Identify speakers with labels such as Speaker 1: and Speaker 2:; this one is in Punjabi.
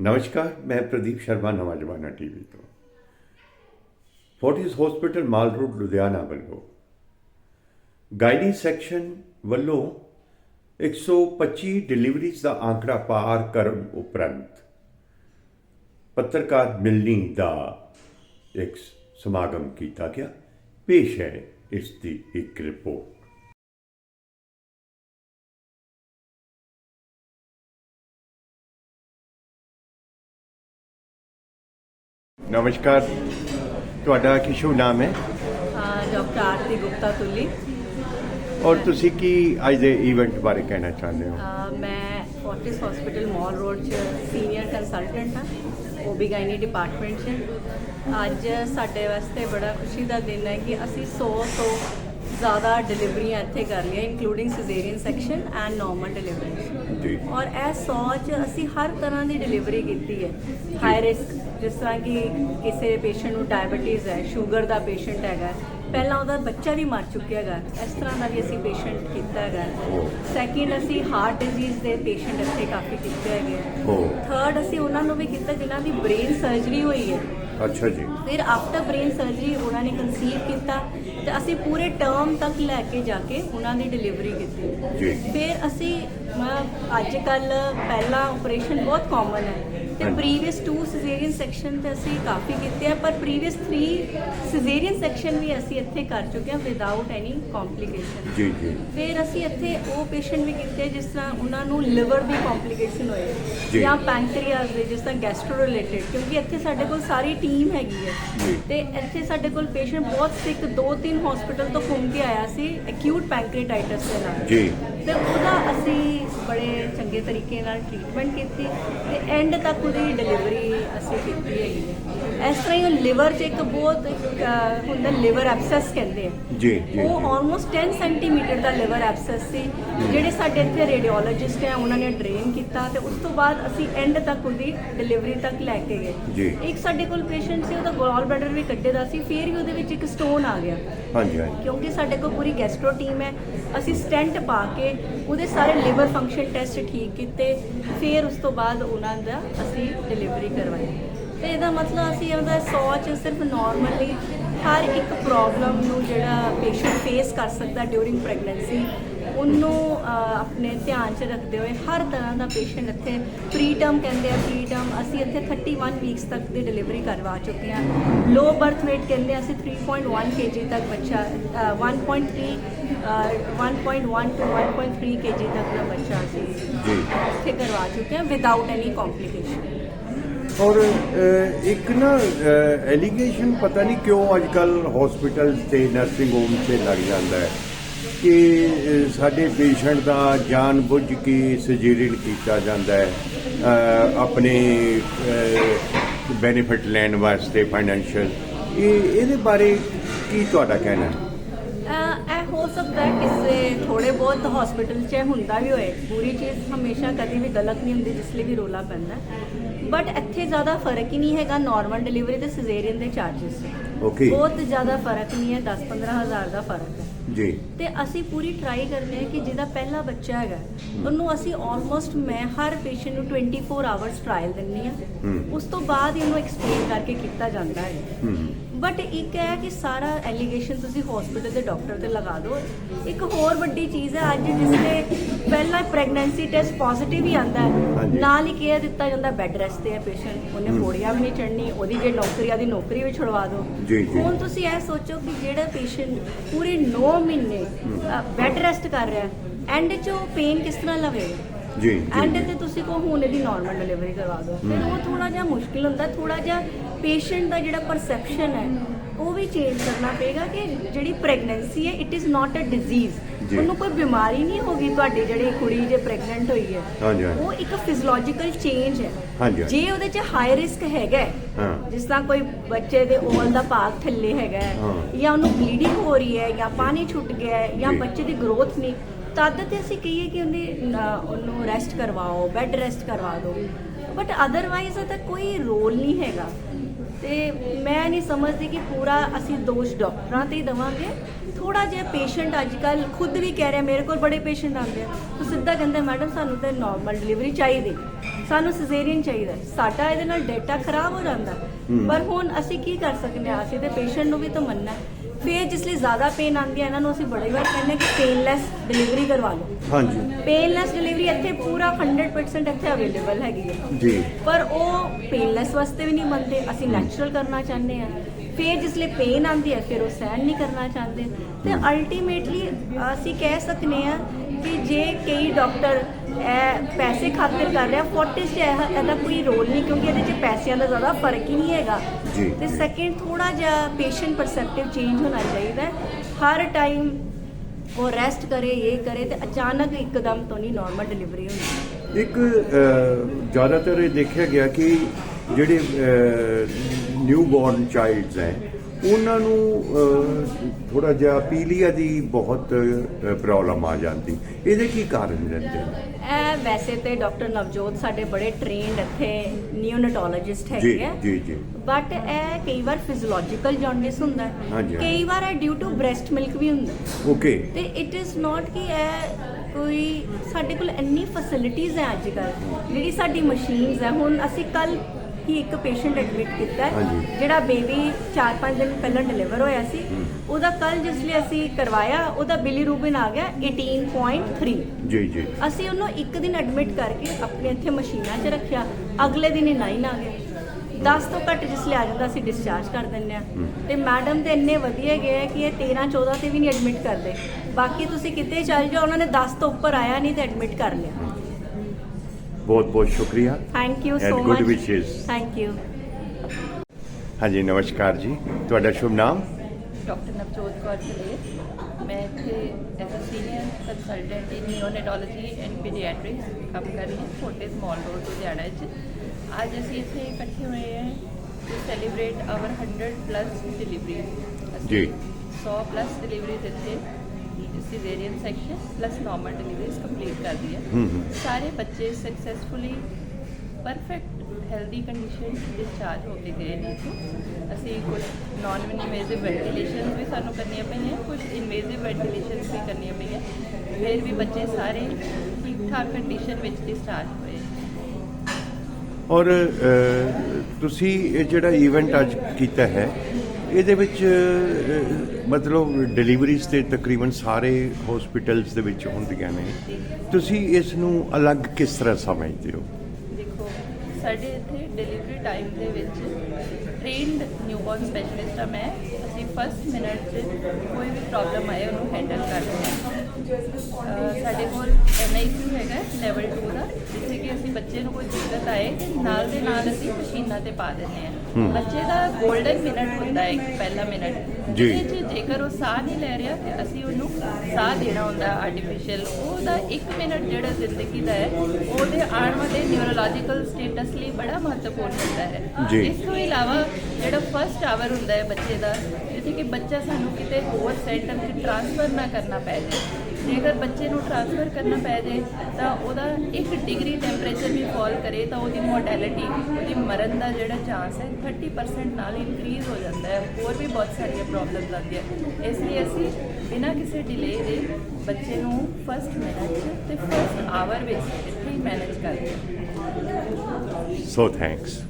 Speaker 1: ਨਮਸਕਾਰ ਮੈਂ ਪ੍ਰਦੀਪ ਸ਼ਰਮਾ ਨਵਾਂ ਜਮਾਨਾ ਟੀਵੀ ਤੋਂ Fortis hospital mall road Ludhiana ਵੱਲੋਂ ਗਾਈਡੀ ਸੈਕਸ਼ਨ ਵੱਲੋਂ 125 ਡਿਲੀਵਰੀਜ਼ ਦਾ ਆંકੜਾ ਪਾਰ ਕਰਨ ਉਪਰੰਤ ਪੱਤਰਕਾਰ ਮਿਲਣੀ ਦਾ ਇੱਕ ਸਮਾਗਮ ਕੀਤਾ ਗਿਆ ਪੇਸ਼ ਹੈ ਇਸ ਦੀ ਇੱਕ ਰਿਪੋਰਟ ਨਮਸਕਾਰ। ਤੁਹਾਡਾ ਕੀ ਸ਼ੁਭ ਨਾਮ ਹੈ?
Speaker 2: ਡਾਕਟਰ ਆਰਤੀ ਗੁਪਤਾ ਤੁਲੀ।
Speaker 1: ਔਰ ਤੁਸੀਂ ਕੀ ਅੱਜ ਦੇ ਇਵੈਂਟ ਬਾਰੇ ਕਹਿਣਾ ਚਾਹੁੰਦੇ ਹੋ?
Speaker 2: ਅਹ ਮੈਂ ਫੋਰਟਿਸ ਹਸਪੀਟਲ ਮਾਲ ਰੋਡ 'ਚ ਸੀਨੀਅਰ ਕੰਸਲਟੈਂਟ ਹਾਂ। ਓਬੀ ਗਾਇਨੀ ਡਿਪਾਰਟਮੈਂਟ 'ਚ। ਅੱਜ ਸਾਡੇ ਵਾਸਤੇ ਬੜਾ ਖੁਸ਼ੀ ਦਾ ਦਿਨ ਹੈ ਕਿ ਅਸੀਂ 100 ਤੋਂ ਜ਼ਿਆਦਾ ਡਿਲੀਵਰੀਆਂ ਇੱਥੇ ਕਰ ਲਈਆਂ including caesarean section and normal delivery
Speaker 1: ਜੀ
Speaker 2: ਔਰ ਇਹ 100 ਚ ਅਸੀਂ ਹਰ ਤਰ੍ਹਾਂ ਦੀ ਡਿਲੀਵਰੀ ਕੀਤੀ ਹੈ ਹਾਈ ਰਿਸਕ ਜਿਸ ਤਰ੍ਹਾਂ ਕਿ ਕਿਸੇ ਪੇਸ਼ੈਂਟ ਨੂੰ ਡਾਇਬੀਟੀਜ਼ ਹੈ ਸ਼ੂਗਰ ਦਾ ਪੇਸ਼ੈਂਟ ਹੈਗਾ ਪਹਿਲਾਂ ਉਹਦਾ ਬੱਚਾ ਵੀ ਮਰ ਚੁੱਕਿਆ ਹੈਗਾ ਇਸ ਤਰ੍ਹਾਂ ਦਾ ਵੀ ਅਸੀਂ ਪੇਸ਼ੈਂਟ ਕੀਤਾ ਹੈਗਾ ਸੈਕਿੰਡ ਅਸੀਂ ਹਾਰਟ ਡਿਜ਼ੀਜ਼ ਦੇ ਪੇਸ਼ੈਂਟ ਇੱਥੇ ਕਾਫੀ ਕੀਤੇ ਹੈਗੇ ਥਰਡ ਅਸੀਂ ਉਹਨਾਂ ਨੂੰ ਵੀ ਕੀਤਾ ਜਿਨ੍ਹਾਂ ਦੀ ਬ੍ਰੇਨ ਸਰਜਰੀ ਹੋਈ ਹੈ
Speaker 1: ਅੱਛਾ ਜੀ।
Speaker 2: ਫਿਰ ਆਫਟਰ ਬ੍ਰੇਨ ਸਰਜਰੀ ਉਹਨਾਂ ਨੇ ਕਨਸੀਵ ਕੀਤਾ ਤੇ ਅਸੀਂ ਪੂਰੇ ਟਰਮ ਤੱਕ ਲੈ ਕੇ ਜਾ ਕੇ ਉਹਨਾਂ ਦੀ ਡਿਲੀਵਰੀ ਕੀਤੀ।
Speaker 1: ਜੀ।
Speaker 2: ਫਿਰ ਅਸੀਂ ਅੱਜ ਕੱਲ ਪਹਿਲਾ ਆਪਰੇਸ਼ਨ ਬਹੁਤ ਕਾਮਨ ਹੈ ਤੇ। ਪ੍ਰੀਵੀਅਸ 2 ਸਿਜ਼ੇਰੀਅਨ ਸੈਕਸ਼ਨ ਤੇ ਅਸੀਂ ਕਾਫੀ ਕੀਤੇ ਆ ਪਰ ਪ੍ਰੀਵੀਅਸ 3 ਸਿਜ਼ੇਰੀਅਨ ਸੈਕਸ਼ਨ ਵੀ ਅਸੀਂ ਇੱਥੇ ਕਰ ਚੁੱਕੇ ਹਾਂ ਵਿਦਆਊਟ ਐਨੀ ਕੰਪਲਿਕੇਸ਼ਨ
Speaker 1: ਜੀ ਜੀ
Speaker 2: ਫਿਰ ਅਸੀਂ ਇੱਥੇ ਉਹ ਪੇਸ਼ੈਂਟ ਵੀ ਕੀਤੇ ਜਿਸ ਤਰ੍ਹਾਂ ਉਹਨਾਂ ਨੂੰ ਲਿਵਰ ਦੀ ਕੰਪਲਿਕੇਸ਼ਨ ਹੋਏ
Speaker 1: ਜੀ।
Speaker 2: ਪੈਂਕਰੀਆਸ ਦੇ ਜਿਸ ਤਰ੍ਹਾਂ ਗੈਸਟ੍ਰੋ ਰਿਲੇਟਡ ਕਿਉਂਕਿ ਇੱਥੇ ਸਾਡੇ ਕੋਲ ਸਾਰੀ ਟੀਮ ਹੈਗੀ ਹੈ। ਤੇ ਇੱਥੇ ਸਾਡੇ ਕੋਲ ਪੇਸ਼ੈਂਟ ਬਹੁਤ ਸਿੱਕ ਦੋ ਤਿੰਨ ਹਸਪੀਟਲ ਤੋਂ ਘੁੰਮ ਕੇ ਆਇਆ ਸੀ ਐਕਿਊਟ ਪੈਂਕਰੀਟਾਈਟਸ ਦੇ ਨਾਲ
Speaker 1: ਜੀ
Speaker 2: ਤੇ ਉਹਦਾ ਅਸੀਂ ਬੜੇ ਚੰਗੇ ਤਰੀਕੇ ਨਾਲ ਟ੍ਰੀਟਮੈਂਟ ਕੀਤੀ ਤੇ ਐਂਡ ਤੱਕ ਉਹਦੀ ਡਿਲੀਵਰੀ ਅਸੀਂ ਕੀਤੀ ਹੈਗੀ ਹੈ। ਇਸ ਤਰ੍ਹਾਂ ਹੀ ਉਹ ਲਿਵਰ 'ਚ ਇੱਕ ਬਹੁਤ ਅਹ, ਹੁੰਦਾ ਲਿਵਰ ਐਬਸੈਸ ਕਹਿੰਦੇ ਆ।
Speaker 1: ਜੀ ਜੀ
Speaker 2: ਉਹ ਆਲਮੋਸਟ 10 ਸੈਂਟੀਮੀਟਰ ਦਾ ਲਿਵਰ ਐਬਸੈਸ ਸੀ। ਜਿਹੜੇ ਸਾਡੇ ਇੱਥੇ ਰੇਡੀਓਲੋਜਿਸਟ ਹੈ ਉਹਨਾਂ ਨੇ ਡਰੇਨ ਕੀਤਾ ਤੇ ਉਸ ਤੋਂ ਬਾਅਦ ਅਸੀਂ ਐਂਡ ਤੱਕ ਉਹਦੀ ਡਿਲੀਵਰੀ ਤੱਕ ਲੈ ਕੇ
Speaker 1: ਜੀ।
Speaker 2: ਗਏ ਇੱਕ ਸਾਡੇ ਕੋਲ ਪੇਸ਼ੈਂਟ ਸੀ ਉਹਦਾ ਗੋਲ ਬਲੈਡਰ ਵੀ ਕੱਢੇ ਦਾ ਸੀ ਫਿਰ ਵੀ ਉਹਦੇ ਵਿੱਚ ਇੱਕ ਸਟੋਨ ਆ ਗਿਆ।
Speaker 1: ਹਾਂਜੀ ਹਾਂਜੀ।
Speaker 2: ਕਿਉਂਕਿ ਸਾਡੇ ਕੋਲ ਪੂਰੀ ਗੈਸਟ੍ਰੋ ਟੀਮ ਹੈ ਅਸੀਂ ਸਟੈਂਟ ਪਾ ਕੇ ਉਹਦੇ ਸਾਰੇ ਲਿਵਰ ਫੰਕਸ਼ਨ ਟੈਸਟ ਠੀਕ ਕੀਤੇ, ਫਿਰ ਉਸ ਤੋਂ ਬਾਅਦ ਉਹਨਾਂ ਦਾ ਅਸੀਂ ਡਿਲੀਵਰੀ ਕਰਵਾਈ ਤੇ ਇਹਦਾ ਮਤਲਬ ਅਸੀਂ ਉਹਦਾ 100 ਚ ਸਿਰਫ ਨਾਰਮਲੀ ਹਰ ਇੱਕ ਪ੍ਰੋਬਲਮ ਨੂੰ ਜਿਹੜਾ ਪੇਸ਼ੈਂਟ ਫੇਸ ਕਰ ਸਕਦਾ ਡਿਊਰਿੰਗ ਪ੍ਰੈਗਨੈਂਸੀ ਉਹਨੂੰ ਆਪਣੇ ਧਿਆਨ 'ਚ ਰੱਖਦੇ ਹੋਏ ਹਰ ਤਰ੍ਹਾਂ ਦਾ ਪੇਸ਼ੈਂਟ ਇੱਥੇ ਪ੍ਰੀ ਟਰਮ ਕਹਿੰਦੇ ਆ ਪ੍ਰੀ ਟਰਮ ਅਸੀਂ ਇੱਥੇ 31 ਵੀਕਸ ਤੱਕ ਦੀ ਡਿਲੀਵਰੀ ਕਰਵਾ ਚੁੱਕੇ ਹਾਂ। ਲੋ ਬਰਥ weight ਕਹਿੰਦੇ ਆ ਅਸੀਂ 3.1 kg ਤੱਕ ਬੱਚਾ ਅਹ, 1.3 ਅਹ, 1.1 ਟੂ 1.3 kg ਤੱਕ ਦਾ ਬੱਚਾ
Speaker 1: ਜੀ।
Speaker 2: ਇੱਥੇ ਕਰਵਾ ਚੁੱਕੇ ਹਾਂ ਵਿਦਆਊਟ ਐਨੀ ਕੰਪਲਿਕੇਸ਼ਨ
Speaker 1: ਔਰ ਇੱਕ ਨਾ ਐਲੀਗੇਸ਼ਨ ਪਤਾ ਨਹੀਂ ਕਿਉਂ ਅੱਜ ਕੱਲ ਹਸਪੀਟਲ ਤੇ ਨਰਸਿੰਗ ਹੋਮ ਤੇ ਲੱਗ ਜਾਂਦਾ ਹੈ। ਕਿ ਸਾਡੇ ਪੇਸ਼ੈਂਟ ਦਾ ਜਾਣ ਬੁੱਝ ਕੇ ਸਰਜਰੀਨ ਕੀਤਾ ਜਾਂਦਾ ਹੈ। ਆਪਣੇ ਬੈਨੀਫਿਟ ਲੈਣ ਵਾਸਤੇ ਫਾਈਨੈਂਸ਼ੀਅਲ ਇਹ, ਇਹਦੇ ਬਾਰੇ ਕੀ ਤੁਹਾਡਾ ਕਹਿਣਾ ਹੈ?
Speaker 2: ਇਹ ਹੋ ਸਕਦਾ ਹੈ ਕਿਸੇ ਥੋੜੇ ਬਹੁਤ ਹਸਪੀਟਲ 'ਚ ਹੁੰਦਾ ਵੀ ਹੋਏ। ਪੂਰੀ ਚੀਜ਼ ਹਮੇਸ਼ਾ ਕਦੀ ਵੀ ਗਲਤ ਨਹੀਂ ਹੁੰਦੀ, ਜਿਸ ਲਈ ਵੀ ਰੋਲਾ ਪੈਂਦਾ ਬਟ ਇੱਥੇ ਜ਼ਿਆਦਾ ਫ਼ਰਕ ਹੀ ਨਹੀਂ ਹੈਗਾ ਨਾਰਮਲ ਡਿਲੀਵਰੀ ਤੇ ਸਿਜ਼ੇਰੀਅਨ ਦੇ ਚਾਰजेस
Speaker 1: ਓਕੇ
Speaker 2: ਬਹੁਤ ਜ਼ਿਆਦਾ ਫ਼ਰਕ ਨਹੀਂ ਹੈ 10-15 ਹਜ਼ਾਰ ਦਾ ਫ਼ਰਕ ਹੈ।
Speaker 1: ਜੀ।
Speaker 2: ਤੇ ਅਸੀਂ ਪੂਰੀ ਟਰਾਈ ਕਰਨੇ ਆ ਕਿ ਜਿਹਦਾ ਪਹਿਲਾ ਬੱਚਾ ਹੈਗਾ ਉਹਨੂੰ ਅਸੀਂ ਆਲਮੋਸਟ ਮੈਂ ਹਰ ਪੇਸ਼ੈਂਟ ਨੂੰ 24 ਆਵਰਸ ਟ੍ਰਾਇਲ ਦਿੰਨੀ ਆ।
Speaker 1: ਹੂੰ।
Speaker 2: ਉਸ ਤੋਂ ਬਾਅਦ ਇਹਨੂੰ ਐਕਸਪਲੇਨ ਕਰਕੇ ਕੀਤਾ ਜਾਂਦਾ ਹੈ।
Speaker 1: ਹੂੰ।
Speaker 2: ਬਟ ਇੱਕ ਹੈ ਕਿ ਸਾਰਾ ਐਲੀਗੇਸ਼ਨ ਤੁਸੀਂ ਹਸਪੀਟਲ ਦੇ ਡਾਕਟਰ ਤੇ ਲਗਾ ਦਿਓ। ਇੱਕ ਹੋਰ ਵੱਡੀ ਚੀਜ਼ ਹੈ ਅੱਜ ਜਿਸਲੇ ਪਹਿਲਾ ਪ੍ਰੈਗਨੈਂਸੀ ਟੈਸਟ ਪੋਜ਼ਿਟਿਵ ਹੀ ਆਂਦਾ ਹੈ। ਨਾਲ ਹੀ ਕੇਅਰ ਦਿੱਤਾ ਜਾਂਦਾ ਬੈੱਡ ਰੈਸਟ ਤੇ ਹੈ ਪੇਸ਼ੈਂਟ ਉਹਨੇ। ਪੌੜੀਆਂ ਵੀ ਨਹੀਂ ਚੜਨੀ ਉਹਦੀ ਜੇ ਨੌਕਰੀ ਆ ਦੀ ਨੌਕਰੀ ਵੀ ਛੁਡਵਾ ਦਿਓ। ਹੁਣ ਤੁਸੀਂ ਇਹ ਸੋਚੋ ਕਿ ਜਿਹੜਾ ਪੇਸ਼ੈਂਟ ਪੂਰੇ 9 ਮਹੀਨੇ ਬੈੱਡ ਰੈਸਟ ਕਰ ਰਿਹਾ ਐਂਡ 'ਚ ਉਹ ਪੇਨ ਕਿਸ ਤਰ੍ਹਾਂ ਲਵੇਗਾ
Speaker 1: ਜੀ
Speaker 2: ਐਂਡ ਤੇ ਤੁਸੀਂ ਕੋ ਹੁਣ ਇਹਦੀ ਨਾਰਮਲ ਡਿਲੀਵਰੀ ਕਰਵਾ ਦਿਓ। ਫਿਰ ਉਹ ਥੋੜਾ ਜਿਹਾ ਮੁਸ਼ਕਿਲ ਹੁੰਦਾ ਥੋੜਾ ਜਿਹਾ ਪੇਸ਼ੈਂਟ ਦਾ ਜਿਹੜਾ ਪਰਸੈਪਸ਼ਨ ਹੈ ਉਹ ਵੀ ਚੇਂਜ ਕਰਨਾ ਪਏਗਾ ਕਿ ਜਿਹੜੀ ਪ੍ਰੈਗਨੈਂਸੀ ਹੈ it is not a disease. ਉਹਨੂੰ ਕੋਈ ਬਿਮਾਰੀ ਨਹੀਂ ਹੋਗੀ ਤੁਹਾਡੀ ਜਿਹੜੀ ਕੁੜੀ ਜੇ ਪ੍ਰੈਗਨੈਂਟ ਹੋਈ ਹੈ। ਉਹ ਇੱਕ ਫਿਜ਼ੀਓਲੋਜੀਕਲ ਚੇਂਜ ਹੈ। ਜੇ ਉਹਦੇ ਚ ਹਾਈ ਰਿਸਕ ਹੈਗਾ ਹੈ,
Speaker 1: ਹਾਂ।
Speaker 2: ਜਿਸ ਤਰ੍ਹਾਂ ਕੋਈ ਬੱਚੇ ਦੇ ਓਵਲ ਦਾ ਭਾਗ ਥੱਲੇ ਹੈਗਾ ਹੈ,
Speaker 1: ਹਾਂ।
Speaker 2: ਜਾਂ ਉਹਨੂੰ ਬਲੀਡਿੰਗ ਹੋ ਰਹੀ ਹੈ ਜਾਂ ਪਾਣੀ ਛੁੱਟ ਗਿਆ ਹੈ ਜਾਂ। ਬੱਚੇ ਦੀ ਗਰੋਥ ਨਹੀਂ ਤਦ ਤੇ ਅਸੀਂ ਕਹੀਏ ਕਿ ਉਹਨੇ ਉਹਨੂੰ ਰੈਸਟ ਕਰਵਾਓ ਬੈੱਡ ਰੈਸਟ ਕਰਵਾ ਦਿਓ ਬਟ ਅਦਰਵਾਈਜ਼ ਤਾਂ ਕੋਈ ਰੋਲ ਨਹੀਂ ਹੈਗਾ ਤੇ ਮੈਂ ਨਹੀਂ ਸਮਝਦੀ ਕਿ ਪੂਰਾ ਅਸੀਂ ਦੋਸ਼ ਡਾਕਟਰਾਂ ਤੇ ਹੀ ਦੇਵਾਂਗੇ। ਥੋੜਾ ਜਿਹਾ ਪੇਸ਼ੈਂਟ ਅੱਜ ਕੱਲ ਖੁਦ ਵੀ ਕਹਿ ਰਿਹਾ ਮੇਰੇ ਕੋਲ ਬੜੇ ਪੇਸ਼ੈਂਟ ਆਉਂਦੇ ਆ। ਉਹ ਸਿੱਧਾ ਕਹਿੰਦਾ ਮੈਡਮ ਸਾਨੂੰ ਤਾਂ ਨਾਰਮਲ ਡਿਲੀਵਰੀ ਚਾਹੀਦੀ। ਸਾਨੂੰ ਸਿਜ਼ੇਰੀਅਨ ਚਾਹੀਦਾ ਸਾਡਾ ਇਹਦੇ ਨਾਲ ਡਾਟਾ ਖਰਾਬ ਹੋ ਜਾਂਦਾ। ਪਰ ਹੁਣ ਅਸੀਂ ਕੀ ਕਰ ਸਕਦੇ ਹਾਂ? ਅਸੀਂ ਤੇ ਪੇਸ਼ੈਂਟ ਨੂੰ ਵੀ ਤਾਂ ਮੰਨਣਾ ਹੈ। ਫਿਰ ਜਿਸ ਲਈ ਜ਼ਿਆਦਾ ਪੇਨ ਆਉਂਦੀ ਹੈ ਇਹਨਾਂ ਨੂੰ ਅਸੀਂ ਬੜੀ ਵਾਰ ਕਹਿੰਦੇ ਕਿ ਪੇਨਲੈਸ ਡਿਲੀਵਰੀ ਕਰਵਾ ਲਓ।
Speaker 1: ਹਾਂਜੀ।
Speaker 2: ਪੇਨਲੈਸ ਡਿਲੀਵਰੀ ਇੱਥੇ ਪੂਰਾ 100% ਇੱਥੇ ਅਵੇਲੇਬਲ ਹੈਗੀ ਹੈ।
Speaker 1: ਜੀ।
Speaker 2: ਪਰ ਉਹ ਪੇਨਲੈਸ ਵਾਸਤੇ ਵੀ ਨਹੀਂ ਮੰਨਦੇ ਅਸੀਂ ਨੈਚੁਰਲ ਕਰਨਾ ਚਾਹੁੰਦੇ ਆ ਫਿਰ ਜਿਸ ਲਈ ਪੇਨ ਆਉਂਦੀ ਹੈ ਫਿਰ ਉਹ ਸਹਿਣ ਨਹੀਂ ਕਰਨਾ ਚਾਹੁੰਦੇ। ਤੇ ਅਲਟੀਮੇਟਲੀ ਅਸੀਂ ਕਹਿ ਸਕਨੇ ਆ ਕਿ ਜੇ ਕਈ ਡਾਕਟਰ ਇਹ ਪੈਸੇ ਖਾਤਰ ਕਰ ਰਿਹਾ। ਫੋਰਟਿਸ ਇਹਦਾ ਕੋਈ ਰੋਲ ਨਹੀਂ ਕਿਉਂਕਿ ਇਹਦੇ 'ਚ ਪੈਸਿਆਂ ਦਾ ਜ਼ਿਆਦਾ ਫ਼ਰਕ ਹੀ ਨਹੀਂ ਹੈਗਾ।
Speaker 1: ਜੀ,
Speaker 2: ਤੇ। ਸੈਕਿੰਡ ਥੋੜਾ ਜਿਹਾ ਪੇਸ਼ੈਂਟ ਪਰਸੈਪਟਿਵ ਚੇਂਜ ਹੋਣਾ ਚਾਹੀਦਾ ਹੈ। ਹਰ ਟਾਈਮ ਉਹ ਰੈਸਟ ਕਰੇ ਇਹ ਕਰੇ ਤੇ ਅਚਾਨਕ ਇੱਕਦਮ ਤੋਂ ਨਹੀਂ ਨਾਰਮਲ ਡਿਲੀਵਰੀ ਹੁੰਦੀ।
Speaker 1: ਇੱਕ ਜ਼ਿਆਦਾਤਰ ਇਹ ਦੇਖਿਆ ਗਿਆ ਕਿ ਜਿਹੜੇ ਨਿਊ ਬੋਰਨ ਚਾਈਲਡਸ ਹੈ ਉਹਨਾਂ ਨੂੰ ਥੋੜਾ ਜਿਹਾ ਪੀਲੀਆ ਦੀ ਬਹੁਤ ਪ੍ਰੋਬਲਮ ਆ ਜਾਂਦੀ। ਇਹਦੇ ਕੀ ਕਾਰਨ ਰਹਿੰਦੇ ਨੇ
Speaker 2: ਇਹ ਵੈਸੇ ਤੇ ਡਾਕਟਰ ਨਵਜੋਤ ਸਾਡੇ ਬੜੇ ਟ੍ਰੇਨਡ ਇੱਥੇ ਨਿਓਨਟੋਲੋਜਿਸਟ
Speaker 1: ਜੀ
Speaker 2: ਹੈਗੇ ਆ।
Speaker 1: ਜੀ ਜੀ।
Speaker 2: ਬਟ ਇਹ ਕਈ ਵਾਰ ਫਿਜ਼ੀਓਲੋਜੀਕਲ ਜੌਂਡਿਸ ਹੁੰਦਾ ਹੈ। ਕਈ ਵਾਰ ਇਹ ਡਿਊ ਟੂ ਬ੍ਰੈਸਟ ਮਿਲਕ ਵੀ ਹੁੰਦਾ।
Speaker 1: ਓਕੇ
Speaker 2: ਤੇ ਇਟ ਇਜ਼ ਨਾਟ ਕਿ ਇਹ ਕੋਈ ਸਾਡੇ ਕੋਲ ਇੰਨੀ ਫੈਸਿਲਿਟੀਜ਼ ਹੈ ਅੱਜ ਕੱਲ੍ਹ ਜਿਹੜੀ ਸਾਡੀ ਮਸ਼ੀਨਸ ਹੈ। ਹੁਣ ਅਸੀਂ ਕੱਲ ਹੀ ਇੱਕ ਪੇਸ਼ੈਂਟ ਐਡਮਿਟ ਕੀਤਾ ਹੈ
Speaker 1: ਹਾਂਜੀ।
Speaker 2: ਜਿਹੜਾ ਬੇਬੀ 4-5 ਦਿਨ ਪਹਿਲਾਂ ਡਿਲੀਵਰ ਹੋਇਆ ਸੀ। ਉਹਦਾ ਕੱਲ ਜਿਸ ਲਈ ਅਸੀਂ ਕਰਵਾਇਆ ਉਹਦਾ ਬਿਲੀਰੂਬਿਨ ਆ ਗਿਆ 18.3
Speaker 1: ਜੀ ਜੀ।
Speaker 2: ਅਸੀਂ ਉਹਨੂੰ ਇੱਕ ਦਿਨ ਐਡਮਿਟ ਕਰਕੇ ਆਪਣੇ ਇੱਥੇ ਮਸ਼ੀਨਾਂ 'ਚ ਰੱਖਿਆ ਅਗਲੇ ਦਿਨ ਹੀ ਨਾਈਨ ਆ ਗਿਆ। 10 ਤੋਂ ਘੱਟ ਜਿਸ ਲਈ ਆ ਜਾਂਦਾ ਅਸੀਂ ਡਿਸਚਾਰਜ ਕਰ ਦਿੰਦੇ ਆ ਤੇ ਮੈਡਮ ਤੇ ਇੰਨੇ ਵਧੀਆ ਗਏ ਆ ਕਿ ਇਹ 13 14 ਤੇ ਵੀ ਨਹੀਂ ਐਡਮਿਟ ਕਰਦੇ। ਬਾਕੀ ਤੁਸੀਂ ਕਿਤੇ ਚੱਲ ਜਾਓ ਉਹਨਾਂ ਨੇ 10 ਤੋਂ ਉੱਪਰ ਆਇਆ ਨਹੀਂ ਤੇ ਐਡਮਿਟ ਕਰ ਲਿਆ।
Speaker 1: ਬਹੁਤ ਬਹੁਤ ਸ਼ੁਕਰੀਆ
Speaker 2: thank you
Speaker 1: And
Speaker 2: so
Speaker 1: good
Speaker 2: much
Speaker 1: wishes.
Speaker 2: Thank you
Speaker 1: ਹਾਂਜੀ ਨਮਸਕਾਰ ਜੀ ਤੁਹਾਡਾ ਸ਼ੁਭ ਨਾਮ
Speaker 3: ਡਾਕਟਰ ਨਵਜੋਤ ਕੌਰ ਚਲੇ ਮੈਂ ਇੱਥੇ as a senior consultant in neonatology and paediatrics ਕੰਮ ਕਰ ਰਹੀ ਹਾਂ ਫੋਰਟਿਸ ਮਾਲ ਰੋਡ ਲੁਧਿਆਣਾ 'ਚ ਅੱਜ ਅਸੀਂ ਇੱਥੇ ਇਕੱਠੇ ਹੋਏ ਹਾਂ to celebrate our 100 plus delivery
Speaker 1: ਜੀ।
Speaker 3: 100 ਪਲੱਸ ਡਿਲੀਵਰੀਜ਼ ਇੱਥੇ caesarean section plus normal deliveries complete ਕਰ ਦਿਆ
Speaker 1: ਹੂੰ। ਹੂੰ
Speaker 3: ਸਾਰੇ ਬੱਚੇ successfully perfect healthy condition discharge ਹੋ ਕੇ ਗਏ ਨੇ ਅਸੀਂ ਕੁਝ ਨਾਨ ਇਨਵੇਸਿਵ ਵੈਂਟੀਲੇਸ਼ਨ ਵੀ ਸਾਨੂੰ ਕਰਨੀਆਂ ਪਈਆਂ ਕੁਝ ਇਨਵੇਸਿਵ ਵੈਂਟੀਲੇਸ਼ਨ ਵੀ ਕਰਨੀਆਂ ਪਈਆਂ। ਫਿਰ ਵੀ ਬੱਚੇ ਸਾਰੇ ਠੀਕ ਠਾਕ ਕੰਡੀਸ਼ਨ ਵਿੱਚ ਡਿਸਚਾਰਜ ਹੋਏ
Speaker 1: ਔਰ ਤੁਸੀਂ ਇਹ ਜਿਹੜਾ ਇਵੈਂਟ ਅੱਜ ਕੀਤਾ ਹੈ, ਇਹਦੇ ਵਿੱਚ ਮਤਲਬ ਡਿਲੀਵਰੀਜ਼ ਤੇ ਤਕਰੀਬਨ ਸਾਰੇ ਹਸਪੀਟਲਸ ਦੇ ਵਿੱਚ ਹੁੰਦੀਆਂ ਨੇ। ਤੁਸੀਂ ਇਸ ਨੂੰ ਅਲੱਗ ਕਿਸ ਤਰ੍ਹਾਂ ਸਮਝਦੇ ਹੋ?
Speaker 3: ਦੇਖੋ, ਸਾਡੇ ਇੱਥੇ ਡਿਲੀਵਰੀ ਟਾਈਮ ਦੇ ਵਿੱਚ ਟ੍ਰੇਨਡ ਨਿਊਬੋਰਨ ਸਪੈਸ਼ਲਿਸਟ ਆ ਮੈਂ। ਅਸੀਂ ਫਸਟ ਮਿੰਟ 'ਚ ਕੋਈ ਵੀ ਪ੍ਰੋਬਲਮ ਆਏ, ਉਹਨੂੰ ਹੈਂਡਲ ਕਰਦੇ ਹਾਂ। ਸਾਡੇ ਕੋਲ ਐਨਆਈਸੀ ਹੈਗਾ ਲੈਵਲ 2 ਦਾ ਜਿੱਥੇ ਕਿ ਅਸੀਂ ਬੱਚੇ ਨੂੰ ਕੋਈ ਦਿੱਕਤ ਆਏ ਤੇ ਨਾਲ ਦੇ ਨਾਲ ਅਸੀਂ ਮਸ਼ੀਨਾਂ ਤੇ ਪਾ ਦਿੰਦੇ ਹਾਂ
Speaker 1: ਹੂੰ।
Speaker 3: ਬੱਚੇ ਦਾ 골ਡਨ ਮਿੰਟ ਹੁੰਦਾ ਹੈ ਇੱਕ ਪਹਿਲਾ ਮਿੰਟ
Speaker 1: ਜੀ।
Speaker 3: ਜਿਹਦੇ 'ਚ ਜੇਕਰ ਉਹ ਸਾਹ ਨਹੀਂ ਲੈ ਰਿਹਾ ਤੇ ਅਸੀਂ ਉਹਨੂੰ ਸਾਹ ਦੇਣਾ ਹੁੰਦਾ ਆਰਟੀਫੀਸ਼ੀਅਲ ਉਹਦਾ 1 ਮਿੰਟ ਜਿਹੜਾ ਜ਼ਿੰਦਗੀ ਦਾ ਹੈ ਉਹਦੇ ਆਉਣ ਵਾਲੇ ਨਿਊਰੋਲੋਜੀਕਲ ਸਟੇਟਸ ਲਈ ਬੜਾ ਮਹੱਤਵਪੂਰਨ ਹੁੰਦਾ ਹੈ
Speaker 1: ਜੀ।
Speaker 3: ਇਸ ਤੋਂ ਇਲਾਵਾ ਜਿਹੜਾ ਫਰਸਟ ਆਵਰ ਹੁੰਦਾ ਹੈ ਬੱਚੇ ਦਾ ਜਿੱਥੇ ਕਿ ਬੱਚਾ ਸਾਨੂੰ ਕਿਤੇ ਹੋਰ ਸੈਂਟਰ 'ਚ ਟ੍ਰਾਂਸਫਰ ਨਾ ਕਰਨਾ ਪੈ ਜਾਏ ਜੇਕਰ ਬੱਚੇ ਨੂੰ ਟ੍ਰਾਂਸਫਰ ਕਰਨਾ ਪੈ ਜਾਏ, ਤਾਂ ਉਹਦਾ 1 ਡਿਗਰੀ ਟੈਂਪਰੇਚਰ ਵੀ ਫਾਲ ਕਰੇ, ਤਾਂ ਉਹਦੀ ਮੋਰਟੈਲਿਟੀ ਉਹਦੀ ਮਰਨ ਦਾ ਜਿਹੜਾ ਚਾਂਸ ਹੈ 30% ਨਾਲ ਇਨਕਰੀਜ਼ ਹੋ ਜਾਂਦਾ ਹੈ। ਹੋਰ ਵੀ ਬਹੁਤ ਸਾਰੀਆਂ ਪ੍ਰੋਬਲਮਸ ਆਉਂਦੀਆਂ ਇਸ ਲਈ ਅਸੀਂ ਬਿਨਾਂ ਕਿਸੇ ਡਿਲੇ ਦੇ ਬੱਚੇ ਨੂੰ ਫਸਟ ਮਿੰਟ ਤੇ ਫਸਟ ਆਵਰ ਵਿੱਚ ਇੱਥੇ ਹੀ ਮੈਨੇਜ ਕਰਦੇ ਹਾਂ।
Speaker 1: So thanks